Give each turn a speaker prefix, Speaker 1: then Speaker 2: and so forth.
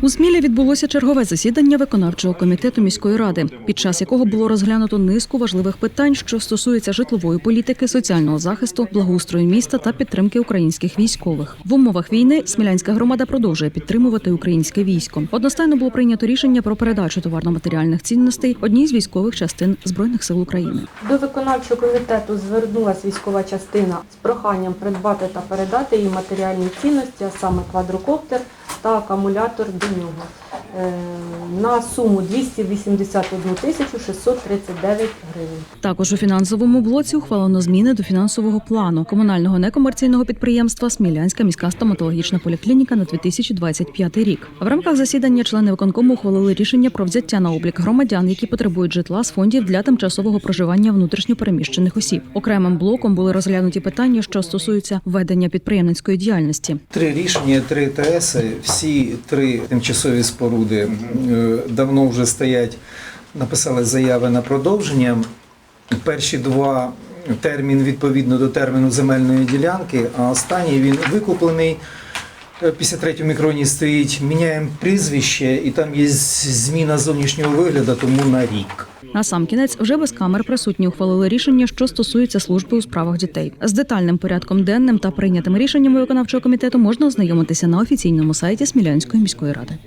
Speaker 1: У Смілі відбулося чергове засідання виконавчого комітету міської ради, під час якого було розглянуто низку важливих питань, що стосуються житлової політики, соціального захисту, благоустрою міста та підтримки українських військових. В умовах війни смілянська громада продовжує підтримувати українське військо. Одностайно було прийнято рішення про передачу товарно-матеріальних цінностей одній з військових частин збройних сил України.
Speaker 2: До виконавчого комітету звернулася військова частина з проханням придбати та передати їй матеріальні цінності, а саме квадрокоптер та акумулятор до нього. Е, на суму 281 тисячу 639 гривень.
Speaker 1: Також у фінансовому блоці ухвалено зміни до фінансового плану комунального некомерційного підприємства Смілянська міська стоматологічна поліклініка на 2025 рік. В рамках засідання члени виконкому ухвалили рішення про взяття на облік громадян, які потребують житла з фондів для тимчасового проживання внутрішньопереміщених осіб. Окремим блоком були розглянуті питання, що стосуються ведення підприємницької діяльності.
Speaker 3: Три рішення, три ТС, всі три тимчасові споруди давно вже стоять, написали заяви на продовження. Перші два термін відповідно до терміну земельної ділянки, а останній він викуплений. е, 53 мікроні стоїть, міняємо прізвище, і там є зміна зовнішнього вигляду, тому на рік.
Speaker 1: На сам кінець вже без камер присутні ухвалили рішення, що стосується служби у справах дітей. З детальним порядком денним та прийнятими рішеннями виконавчого комітету можна ознайомитися на офіційному сайті Смілянської міської ради.